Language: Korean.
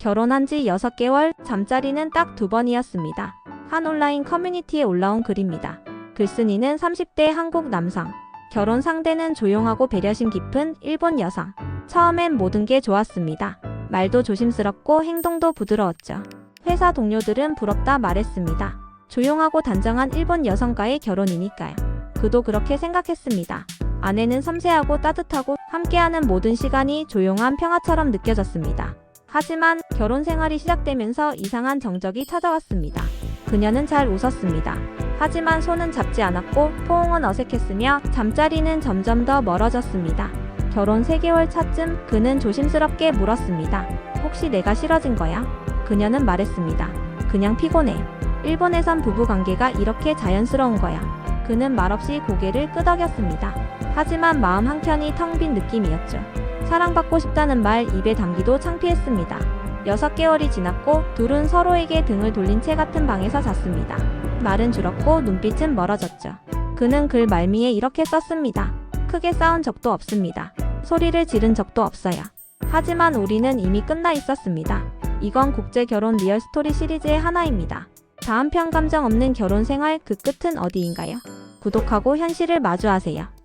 결혼한 지 6개월, 잠자리는 딱 두 번이었습니다. 한 온라인 커뮤니티에 올라온 글입니다. 글쓴이는 30대 한국 남성. 결혼 상대는 조용하고 배려심 깊은 일본 여성. 처음엔 모든 게 좋았습니다. 말도 조심스럽고 행동도 부드러웠죠. 회사 동료들은 부럽다 말했습니다. 조용하고 단정한 일본 여성과의 결혼이니까요. 그도 그렇게 생각했습니다. 아내는 섬세하고 따뜻하고 함께하는 모든 시간이 조용한 평화처럼 느껴졌습니다. 하지만 결혼 생활이 시작되면서 이상한 정적이 찾아왔습니다. 그녀는 잘 웃었습니다. 하지만 손은 잡지 않았고 포옹은 어색했으며 잠자리는 점점 더 멀어졌습니다. 결혼 3개월 차쯤 그는 조심스럽게 물었습니다. 혹시 내가 싫어진 거야? 그녀는 말했습니다. 그냥 피곤해. 일본에선 부부 관계가 이렇게 자연스러운 거야. 그는 말없이 고개를 끄덕였습니다. 하지만 마음 한켠이 텅 빈 느낌이었죠. 사랑받고 싶다는 말 입에 담기도 창피했습니다. 6개월이 지났고 둘은 서로에게 등을 돌린 채 같은 방에서 잤습니다. 말은 줄었고 눈빛은 멀어졌죠. 그는 글 말미에 이렇게 썼습니다. 크게 싸운 적도 없습니다. 소리를 지른 적도 없어요. 하지만 우리는 이미 끝나 있었습니다. 이건 국제 결혼 리얼 스토리 시리즈의 하나입니다. 다음 편 감정 없는 결혼 생활 그 끝은 어디인가요? 구독하고 현실을 마주하세요.